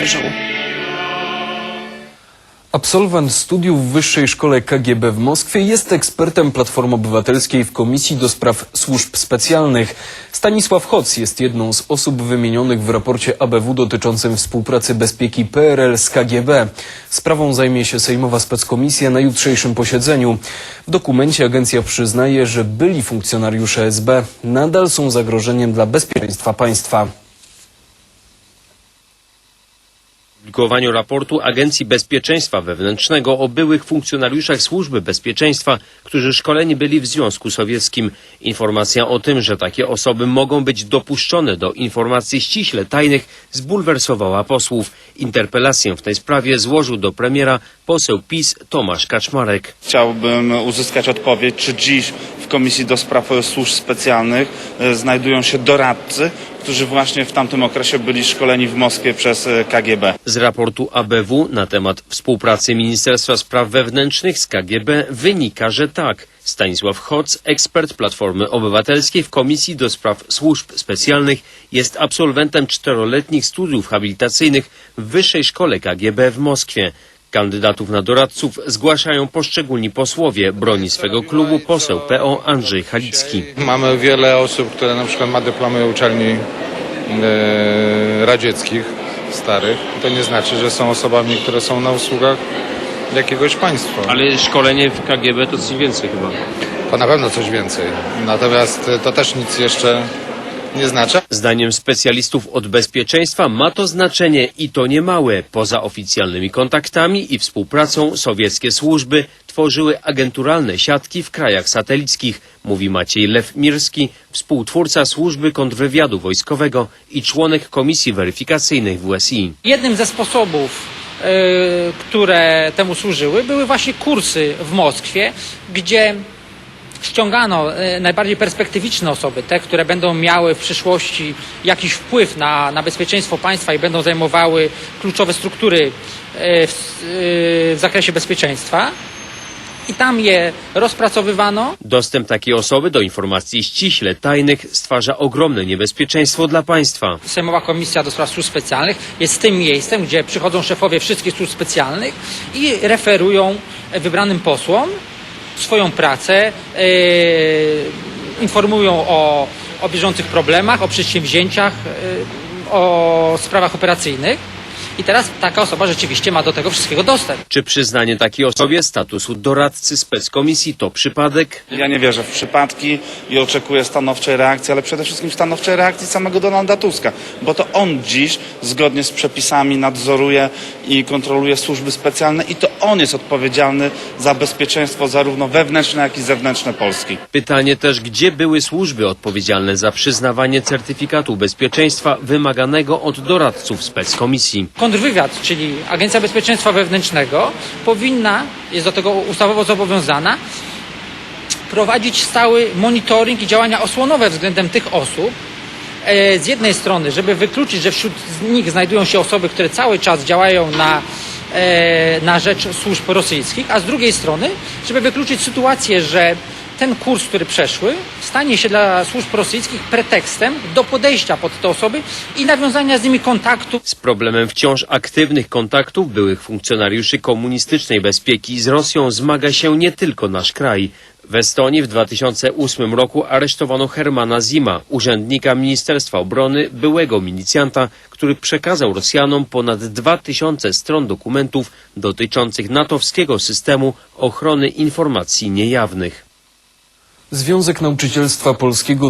przeżył. Absolwent studiów w Wyższej Szkole KGB w Moskwie jest ekspertem Platformy Obywatelskiej w Komisji do Spraw Służb Specjalnych. Stanisław Hoc jest jedną z osób wymienionych w raporcie ABW dotyczącym współpracy bezpieki PRL z KGB. Sprawą zajmie się Sejmowa Speckomisja na jutrzejszym posiedzeniu. W dokumencie agencja przyznaje, że byli funkcjonariusze SB nadal są zagrożeniem dla bezpieczeństwa państwa. Opublikowaniu raportu Agencji Bezpieczeństwa Wewnętrznego o byłych funkcjonariuszach Służby Bezpieczeństwa, którzy szkoleni byli w Związku Sowieckim. Informacja o tym, że takie osoby mogą być dopuszczone do informacji ściśle tajnych, zbulwersowała posłów. Interpelację w tej sprawie złożył do premiera poseł PiS Tomasz Kaczmarek. Chciałbym uzyskać odpowiedź, czy dziś w Komisji do Spraw Służb Specjalnych e, znajdują się doradcy, którzy właśnie w tamtym okresie byli szkoleni w Moskwie przez e, KGB. Z raportu ABW na temat współpracy Ministerstwa Spraw Wewnętrznych z KGB wynika, że tak. Stanisław Hoc, ekspert Platformy Obywatelskiej w Komisji do Spraw Służb Specjalnych, jest absolwentem czteroletnich studiów habilitacyjnych w Wyższej Szkole KGB w Moskwie. Kandydatów na doradców zgłaszają poszczególni posłowie. Broni swego klubu poseł PO Andrzej Halicki. Mamy wiele osób, które na przykład ma dyplomy uczelni e, radzieckich, starych. To nie znaczy, że są osobami, które są na usługach jakiegoś państwa. Ale szkolenie w KGB to coś więcej chyba. To na pewno coś więcej. Natomiast to też nic jeszcze nie znaczy. Zdaniem specjalistów od bezpieczeństwa ma to znaczenie i to niemałe. Poza oficjalnymi kontaktami i współpracą sowieckie służby tworzyły agenturalne siatki w krajach satelickich, mówi Maciej Lew Mirski, współtwórca służby kontrwywiadu wojskowego i członek komisji weryfikacyjnych WSI. Jednym ze sposobów, e, które temu służyły, były właśnie kursy w Moskwie, gdzie ściągano e, najbardziej perspektywiczne osoby, te, które będą miały w przyszłości jakiś wpływ na, na bezpieczeństwo państwa i będą zajmowały kluczowe struktury e, w, e, w zakresie bezpieczeństwa. I tam je rozpracowywano. Dostęp takiej osoby do informacji ściśle tajnych stwarza ogromne niebezpieczeństwo dla państwa. Sejmowa Komisja do Spraw Służb Specjalnych jest tym miejscem, gdzie przychodzą szefowie wszystkich służb specjalnych i referują wybranym posłom swoją pracę, e, informują o, o bieżących problemach, o przedsięwzięciach, e, o sprawach operacyjnych. I teraz taka osoba rzeczywiście ma do tego wszystkiego dostęp. Czy przyznanie takiej osobie statusu doradcy speckomisji to przypadek? Ja nie wierzę w przypadki i oczekuję stanowczej reakcji, ale przede wszystkim stanowczej reakcji samego Donalda Tuska, bo to on dziś zgodnie z przepisami nadzoruje i kontroluje służby specjalne i to on jest odpowiedzialny za bezpieczeństwo zarówno wewnętrzne, jak i zewnętrzne Polski. Pytanie też, gdzie były służby odpowiedzialne za przyznawanie certyfikatu bezpieczeństwa wymaganego od doradców speckomisji. Kontrwywiad, czyli Agencja Bezpieczeństwa Wewnętrznego, powinna, jest do tego ustawowo zobowiązana, prowadzić stały monitoring i działania osłonowe względem tych osób. E, Z jednej strony, żeby wykluczyć, że wśród nich znajdują się osoby, które cały czas działają na, e, na rzecz służb rosyjskich, a z drugiej strony, żeby wykluczyć sytuację, że ten kurs, który przeszły, stanie się dla służb rosyjskich pretekstem do podejścia pod te osoby i nawiązania z nimi kontaktu Z problemem wciąż aktywnych kontaktów byłych funkcjonariuszy komunistycznej bezpieki z Rosją zmaga się nie tylko nasz kraj. W Estonii w 2008 roku aresztowano Hermana Zima, urzędnika Ministerstwa Obrony, byłego milicjanta, który przekazał Rosjanom ponad 2000 stron dokumentów dotyczących natowskiego systemu ochrony informacji niejawnych. Związek Nauczycielstwa Polskiego